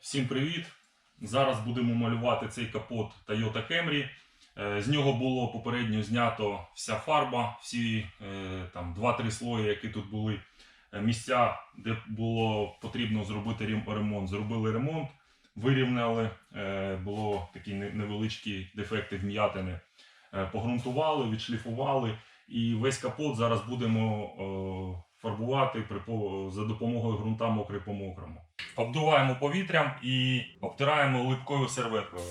Всім привіт! Зараз будемо малювати цей капот Toyota Camry. Е, З нього було попередньо знято вся фарба, всі е, там 2-3 слої, які тут були. Е, Місця, де було потрібно зробити ремонт, зробили ремонт, вирівняли, було такі невеличкі дефекти вм'ятини. Погрунтували, відшліфували. І весь капот зараз будемо фарбувати за допомогою ґрунта мокрий по мокрому. Обдуваємо повітрям і обтираємо липкою серветкою.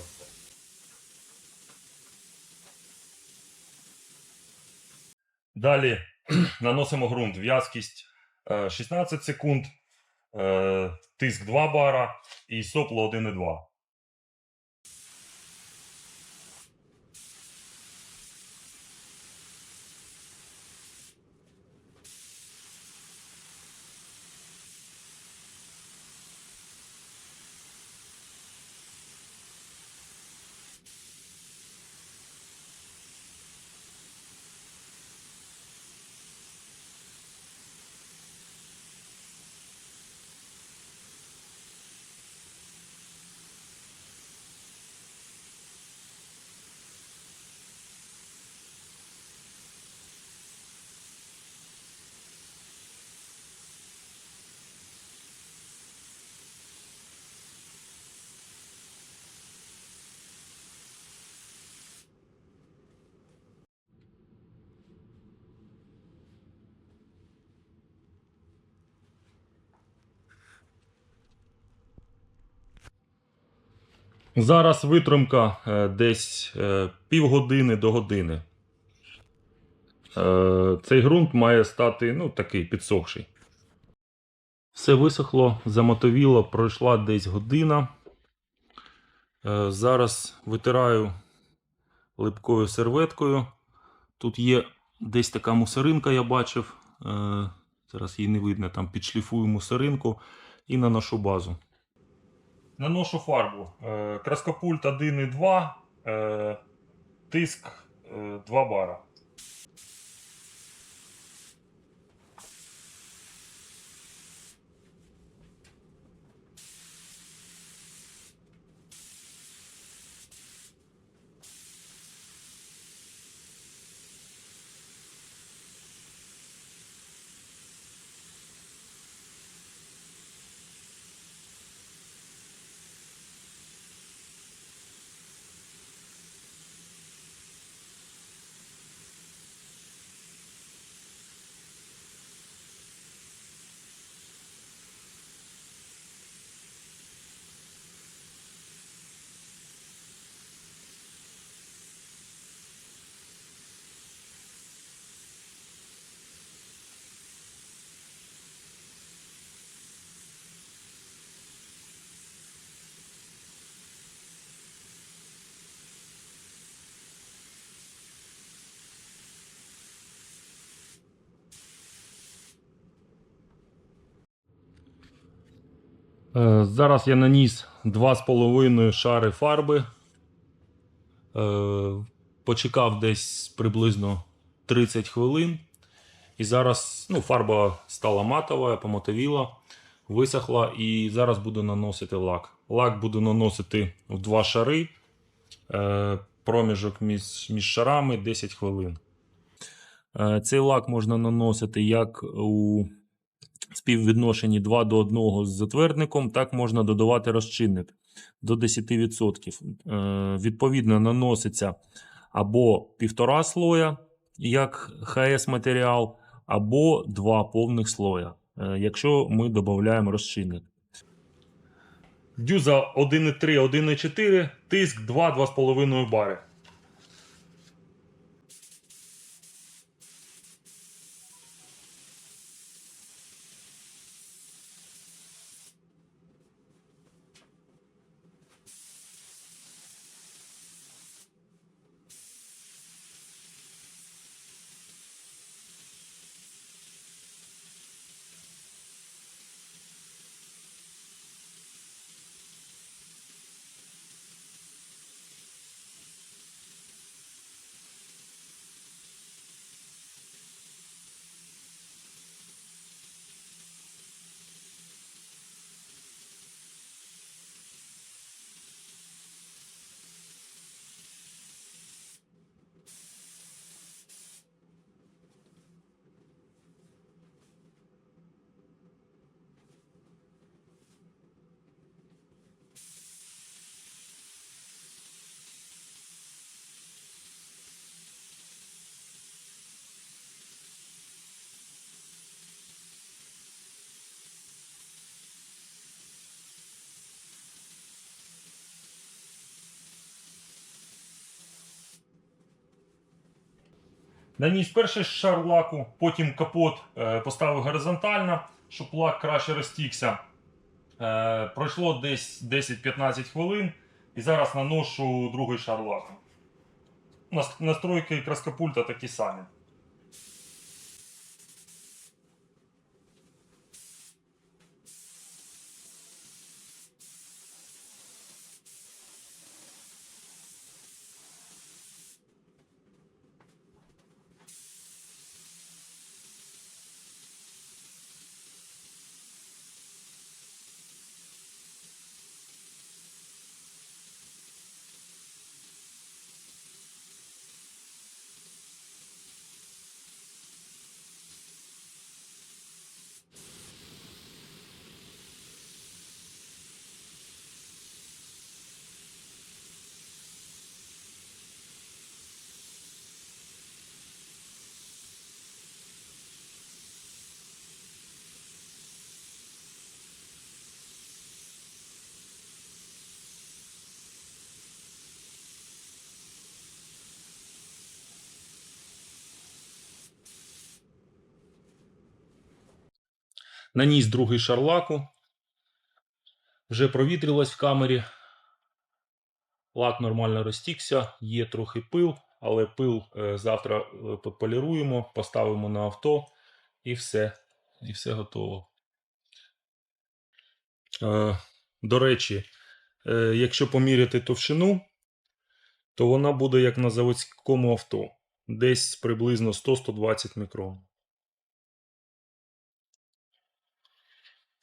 Далі наносимо ґрунт. В'язкість е, 16 секунд, е, тиск 2 бара і сопло 1,2. Зараз витримка е, десь е, півгодини до години. Е, Цей ґрунт має стати ну, такий підсохший. Все висохло, замотовіло, пройшла десь година. Зараз витираю липкою серветкою. Тут є десь така мусоринка, я бачив. Зараз її не видно, там підшліфую мусоринку і наношу базу. Наношу фарбу. краскопульт Краскопульт 1,2, е, тиск е, 2 бара. Зараз я наніс 2,5 шари фарби. Е, Почекав десь приблизно 30 хвилин. І зараз ну, фарба стала матова, помотовіла, висохла. І зараз буду наносити лак. Лак буду наносити в два шари. Е, Проміжок між, між шарами 10 хвилин. Е, Цей лак можна наносити як у співвідношенні 2 до 1 з затвердником, так можна додавати розчинник до 10%. Е, Відповідно, наноситься або півтора слоя, як ХС матеріал, або два повних слоя, е, якщо ми додаємо розчинник. Дюза 1,3, 1,4, тиск 2-2,5 бари. Наніс перший шар лаку, потім капот е, поставив горизонтально, щоб лак краще розтікся. Е, пройшло десь 10-15 хвилин, і зараз наношу другий шар лаку. Нас- Настройки краскопульта такі самі. Наніс другий шар лаку. Вже провітрилось в камері. Лак нормально розтікся, є трохи пил, але пил е, завтра е, пополіруємо, поставимо на авто і все. І все готово. Е, до речі, якщо поміряти товщину, то вона буде як на заводському авто. Десь приблизно 100-120 мікрон.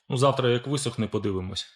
Ну, завтра, як висохне, подивимось.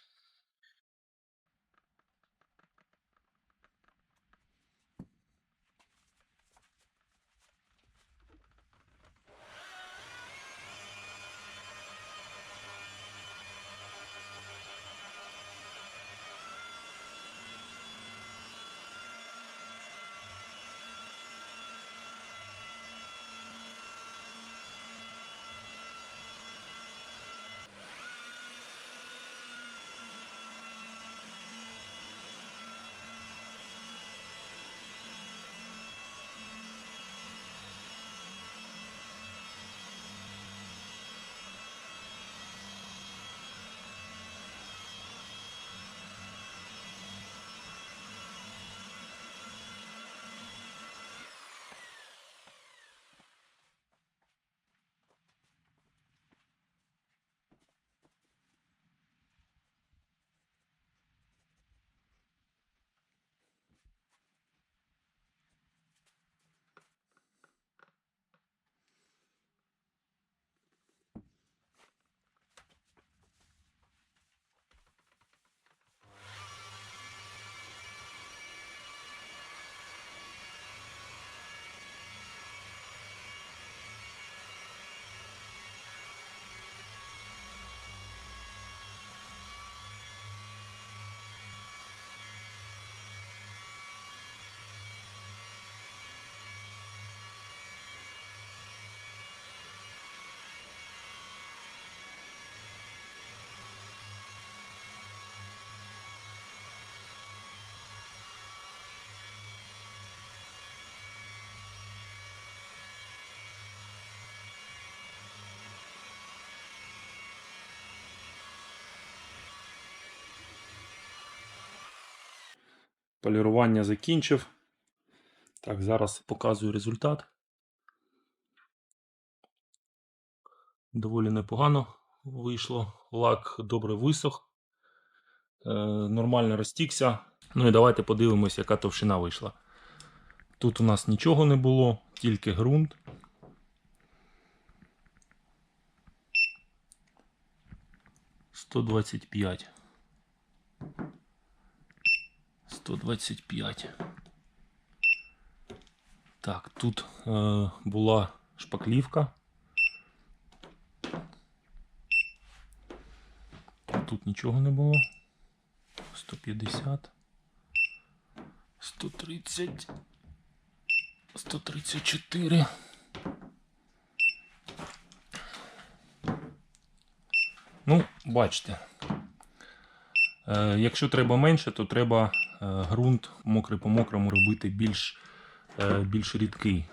Полірування закінчив. Так, зараз показую результат. Доволі непогано вийшло. Лак добре висох. Е, нормально розтікся. Ну і давайте подивимося, яка товщина вийшла. Тут у нас нічого не було, тільки ґрунт. Сто двадцять п'ять. 125. Так, тут е, була шпаклівка. Тут нічого не було. 150. 130. 134. Ну, бачите. Е, Якщо треба менше, то треба Е, ґрунт мокрий по мокрому робити більш, е, більш рідкий.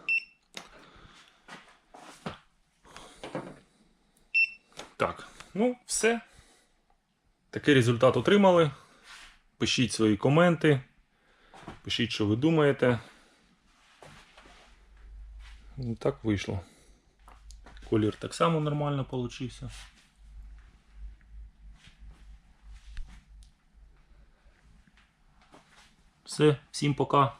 Так, ну, все. Такий результат отримали. Пишіть свої коменти, пишіть, що ви думаєте. І так вийшло. Колір так само нормально вийшов. Все, всім пока.